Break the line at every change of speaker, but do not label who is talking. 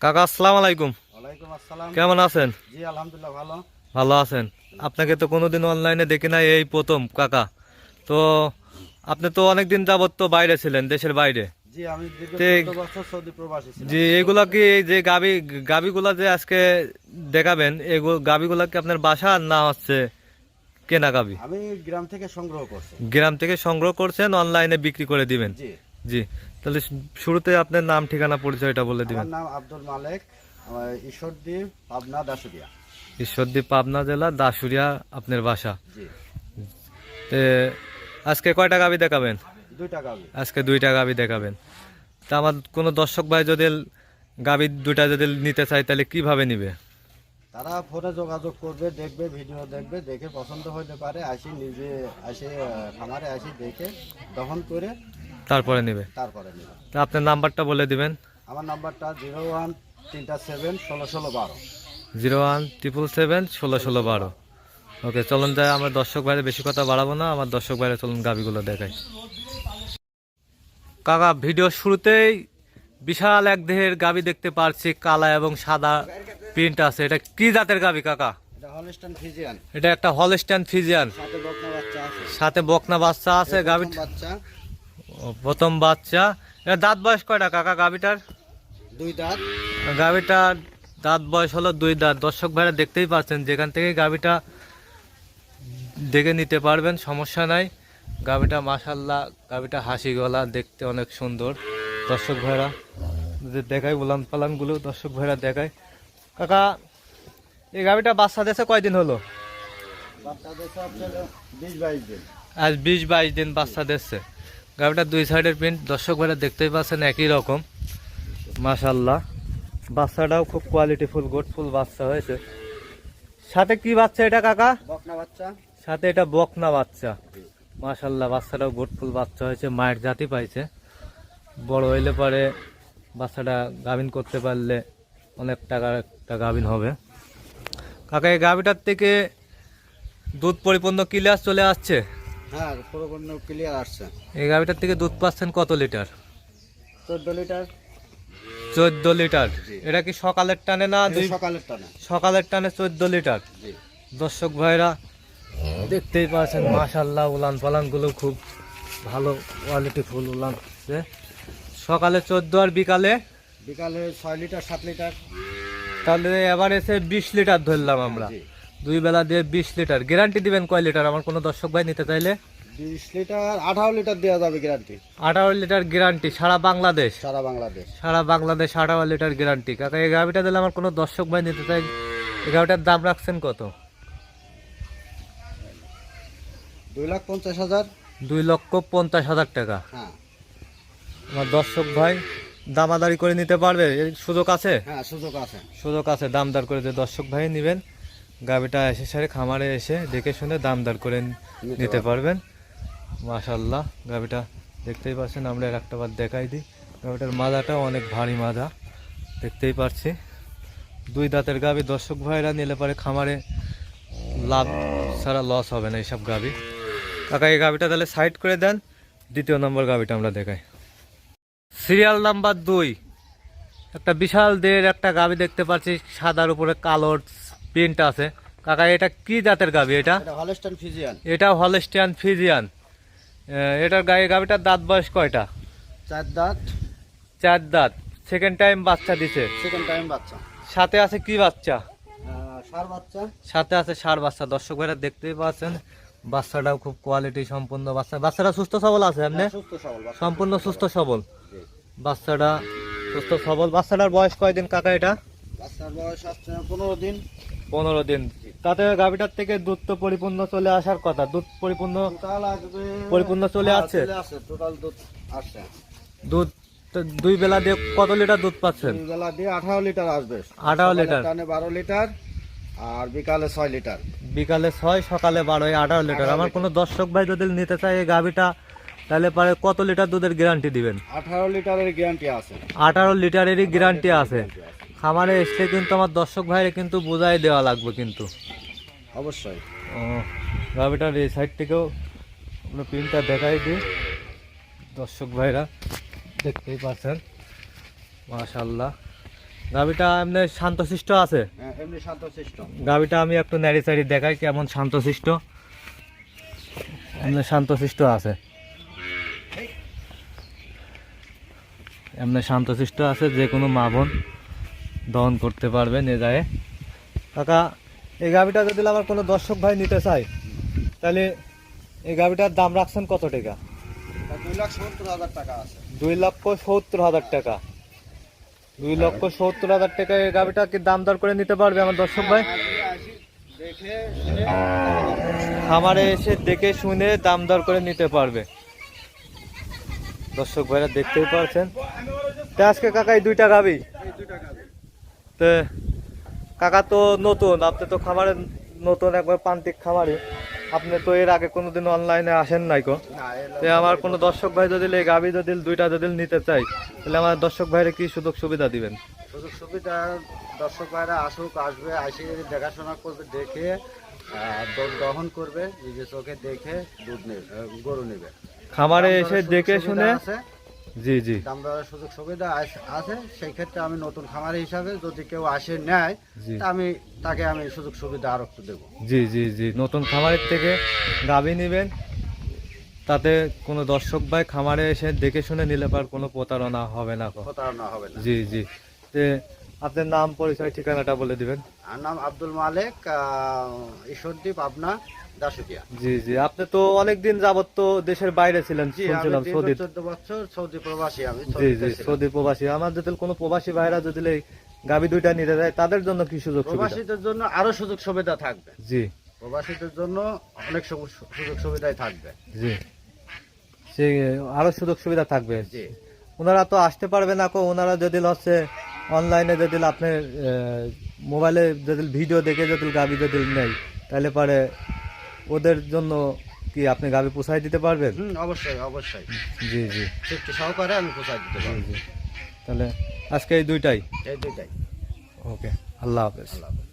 কাকা আসসালামু আলাইকুম। কেমন আছেন?
জি আলহামদুলিল্লাহ ভালো।
ভালো আছেন। আপনাকে তো কোনোদিন অনলাইনে দেখি নাই এই প্রথম কাকা। তো আপনি তো অনেকদিন যাবত তো বাইরে ছিলেন দেশের বাইরে।
জি আমি দীর্ঘ
তে-
14 বছর সৌদি প্রবাসী ছিলাম।
যে এগুলা কি যে গাবি গাবিগুলা যে আজকে দেখাবেন এগুলো গাবিগুলা কি আপনার বাসা না হচ্ছে কেনা গাবি?
আমি গ্রাম থেকে সংগ্রহ করছি।
গ্রাম থেকে সংগ্রহ করছেন অনলাইনে বিক্রি করে দিবেন।
জি।
তাহলে শুরুতে আপনার নাম ঠিকানা পরিচয়টা বলে দিবেন।
আমার নাম আব্দুল মালেক। আমার ঈশ্বরদী পাবনা দাসুরিয়া
ঈশ্বরদী পাবনা জেলা দাসুরিয়া আপনার বাসা।
জি।
তে আজকে কয়টা গাবি দেখাবেন?
দুইটা গাবি।
আজকে দুইটা গাবি দেখাবেন। তা আমার কোনো দর্শক ভাই যদি গাবি দুইটা যদি নিতে চায় তাহলে কীভাবে নিবে?
তারা ফোনে যোগাযোগ করবে দেখবে ভিডিও দেখবে দেখে পছন্দ হইতে পারে। আসি নিজে আসে খামারে আসি দেখে দহন করে
তারপরে নিবে।
তারপরে নেবে।
তা আপনার নাম্বারটা বলে দিবেন।
আমার নাম্বারটা জিরো ওয়ান তিনটা সেভেন ষোলো ষোলো বারো।
জিরো ওয়ান ট্রিপল সেভেন ষোলো ষোলো বারো। ওকে চলুন যাই আমার দর্শক ভাইরে বেশি কথা বাড়াবো না আমার দর্শক ভাইরে চলুন গাবিগুলো দেখাই। কাকা ভিডিও শুরুতেই বিশাল এক দেহের গাবি দেখতে পারছি কালা এবং সাদা প্রিন্ট আছে। এটা কি জাতের গাবি কাকা?
এটা
একটা হলস্টাইন ফিজিয়ান
সাথে বকনা বাচ্চা আছে।
সাথে বকনা বাচ্চা আছে গাবি
প্রথম বাচ্চা।
দাঁত বয়স কয়টা কাকা? গাবিটার
দুই দাঁত।
গাবিটার দাঁত বয়স হলো দুই দাঁত। দর্শক ভাইরা দেখতেই পাচ্ছেন যেখান থেকে গাবিটা দেখে নিতে পারবেন সমস্যা নাই। গাবিটা মাসাল্লাহ গাবিটা হাসি গলা দেখতে অনেক সুন্দর। দর্শক ভাইরা যে দেখাই উলান পালানগুলো দর্শক ভাইরা দেখায় কাকা এই গাবিটা বাচ্চা দেশে কয়দিন হলো? আজ বিশ বাইশ দিন বাচ্চা দিচ্ছে গাভিটা দুই সাইডের প্রিন্ট দর্শক ভাইরা দেখতেই পাচ্ছেন একই রকম। মাশাল্লাহ বাচ্চাটাও খুব কোয়ালিটিফুল ফুল বাচ্চা হয়েছে। সাথে কি বাচ্চা এটা কাকা?
বকনা বাচ্চা।
সাথে এটা বকনা বাচ্চা। মাশাল্লাহ বাচ্চাটাও ফুল বাচ্চা হয়েছে মায়ের জাতি পাইছে। বড় হইলে পরে বাচ্চাটা গাভিন করতে পারলে অনেক টাকার একটা গাভিন হবে। কাকা এই গাভিটার থেকে দুধ পরিপূর্ণ ক্লিয়ার চলে আসছে?
হ্যাঁ পুরোপূর্ণ ক্লিয়ার আসছে।
এই গাভিটার থেকে দুধ পাচ্ছেন কত লিটার?
চোদ্দ লিটার।
চোদ্দ লিটার। এটা কি সকালের টানে না
সকালের টানে।
সকালের টানে চোদ্দ লিটার? দর্শক ভাইরা দেখতেই পাচ্ছেন মাশাল্লাহ উলান পালানগুলো খুব ভালো কোয়ালিটি ফুল উলান সকালে চোদ্দ আর বিকালে?
বিকালে ছয় লিটার সাত লিটার।
তাহলে এবার এসে বিশ লিটার ধরলাম আমরা। দুই বেলা দিয়ে বিশ লিটার। গ্যারান্টি দিবেন কয় লিটার? আমার কোনো দর্শক ভাই নিতে চাইলে।
বিশ লিটার আঠারো লিটার দেওয়া যাবে গ্যারান্টি
আঠারো লিটার গ্যারান্টি সারা বাংলাদেশ।
সারা বাংলাদেশ।
সারা বাংলাদেশ আঠারো লিটার গ্যারান্টি কাকা এই গাভিটা দিলে আমার কোনো দর্শক ভাই নিতে চাই এই গাভিটার দাম রাখছেন কত?
দুই লাখ পঞ্চাশ হাজার।
দুই লক্ষ পঞ্চাশ হাজার টাকা।
হ্যাঁ।
আমার দর্শক ভাই দামাদারি করে নিতে পারবে? এর সুযোগ আছে?
হ্যাঁ সুযোগ আছে।
সুযোগ আছে দামদার করে যে দর্শক ভাই নেবেন। গাভিটা এসে সারে খামারে এসে দেখে শুনে দামদার করে নিতে পারবেন। মাশাল্লাহ গাভিটা দেখতেই পাচ্ছেন আমরা এর একটা বার দেখাই দিই। গাভিটার মাদাটাও অনেক ভারী মাদা দেখতেই পাচ্ছি। দুই দাঁতের গাভি দর্শক ভাইরা নিলে পারে খামারে লাভ ছাড়া লস হবে না এইসব গাভি কাকা এই গাভিটা তাহলে সাইড করে দেন দ্বিতীয় নম্বর গাভিটা আমরা দেখাই। সিরিয়াল নাম্বার দুই একটা বিশাল দের একটা গাভি দেখতে পাচ্ছি সাদার উপরে কালোর প্রিন্ট আছে। কাকা এটা কি জাতের গাভি এটা?
এটা হলস্টান ফিজিয়ান
এটা হলস্টিয়ান ফিজিয়ান এটার গায়ে গাভিটার দাঁত বয়স কয়টা?
চার দাঁত।
চার দাঁত। সেকেন্ড টাইম বাচ্চা দিছে।
সেকেন্ড টাইম বাচ্চা।
সাথে আছে কি বাচ্চা?
ষাঁড় বাচ্চা।
সাথে আছে সার বাচ্চা। দর্শক ভাইরা দেখতেই পাচ্ছেন বাচ্চাটাও খুব কোয়ালিটি সম্পূর্ণ বাচ্চা। বাচ্চাটা সুস্থ সবল আছে এমনি?
হ্যাঁ, সুস্থ সবল
সম্পূর্ণ সুস্থ সবল। বাচ্চাটা সুস্থ সবল। বাচ্চাটার বয়স কয়দিন কাকা এটা?
বাচ্চার বয়স আসছে পনেরো দিন।
পনেরো দিন তাতে গাভিটার থেকে দুধ তো পরিপূর্ণ চলে আসার কথা। দুধ পরিপূর্ণ পরিপূর্ণ চলে
হ্যাঁ,
আসছে?
টোটাল দুধ আসছে।
দুধ দুই বেলা দিয়ে কত লিটার দুধ পাচ্ছেন?
দুই বেলা দিয়ে আঠারো লিটার আসবে।
18 লিটার।
টানে বারো লিটার আর বিকালে ছয় লিটার।
বিকালে ছয় সকালে বারো এই আঠারো লিটার। আমার কোনো দর্শক ভাই যদি নিতে চায় এই গাভিটা তাহলে পরে কত লিটার দুধের গ্যারান্টি দিবেন?
আঠারো লিটারের গ্যারান্টি আছে।
আঠারো লিটারেরই গ্যারান্টি আছে। খামারে এসে কিন্তু আমার দর্শক ভাইরে কিন্তু বোঝাই দেওয়া লাগবে কিন্তু।
অবশ্যই।
ও গাভিটার এই সাইড থেকেও আমরা প্রিন্টটা দেখাই দিই দর্শক ভাইরা দেখতেই পাচ্ছেন। মাশাল্লাহ গাভিটা এমনি শান্তশিষ্ট আছে?
হ্যাঁ, এমনি শান্তশিষ্ট।
গাভিটা আমি একটু নাড়ি চাড়ি দেখাই কেমন শান্তশিষ্ট। এমনি শান্তশিষ্ট আছে। এমনি শান্তশিষ্ট আছে যে কোনো মা বোন। দহন করতে পারবে নিয়ে যায় কাকা, এই গাভিটা যদি আমার কোনো দর্শক ভাই নিতে চায়, তাহলে এই গাভিটার দাম রাখছেন কত টাকা?
দুই
লক্ষ সত্তর হাজার টাকা। দুই লক্ষ সত্তর হাজার টাকা। এই গাভিটা কি দাম দর করে নিতে পারবে আমার দর্শক ভাই? খামারে এসে দেখে শুনে দাম দর করে নিতে পারবে। দর্শক ভাইরা দেখতেই পারছেন। আজকে কাকা এই দুইটা
দিই।
তো কাকা তো নতুন আপনি তো খামারে নতুন একবার প্রান্তিক খামারে। আপনি তো এর আগে কোনোদিন অনলাইনে আসেন নাই কো? আমার কোনো দর্শক ভাই যদি এই গাবি যদি দুইটা যদি নিতে চাই তাহলে আমার দর্শক ভাইরে কি সুযোগ সুবিধা দিবেন?
সুযোগ সুবিধা দর্শক ভাইরা আসুক আসবে আসে দেখাশোনা করবে দেখে দহন করবে নিজের চোখে দেখে দুধ নেবে গরু নেবে।
খামারে এসে দেখে শুনে জি জি।
দাম দরের সুযোগ সুবিধা আছে সেই ক্ষেত্রে আমি নতুন খামারি হিসাবে যদি কেউ আসে নেয় তা আমি তাকে আমি সুযোগ সুবিধা আরও একটু দেবো।
জি জি জি। নতুন খামারের থেকে গাভী নেবেন তাতে কোনো দর্শক ভাই খামারে এসে দেখে শুনে নিলে পার কোনো প্রতারণা হবে না
প্রতারণা হবে না।
জি জি। তে আপনার নাম পরিচয় ঠিকানাটা বলে দিবেন।
আর নাম আব্দুল মালেক ঈশ্বরদীপ আপনা দাসুকিয়া
জি জি। আপনি তো অনেক দিন যাবত তো দেশের বাইরে ছিলেন শুনছিলাম সৌদি
বছর সৌদি প্রবাসী আমি
জি জি সৌদি প্রবাসী। আমার যদি কোনো প্রবাসী ভাইরা যদি গাভী দুইটা নিতে যায় তাদের জন্য কি সুযোগ
প্রবাসীদের জন্য আরও সুযোগ সুবিধা থাকবে।
জি।
প্রবাসীদের জন্য অনেক সুযোগ সুবিধাই থাকবে।
জি। সে আরও সুযোগ সুবিধা থাকবে।
জি।
ওনারা তো আসতে পারবে না কো? ওনারা যদি হচ্ছে অনলাইনে যদি আপনি মোবাইলে যদি ভিডিও দেখে যদি গাবি যদি নেই তাহলে পারে ওদের জন্য কি আপনি গাভী পোষায় দিতে পারবেন?
হুম অবশ্যই অবশ্যই।
জি জি।
চুক্তি সহকারে আমি পোষায় দিতে পারব।
তাহলে আজকে এই দুইটাই?
এই দুইটাই।
ওকে আল্লাহ হাফেজ।
আল্লাহ হাফেজ।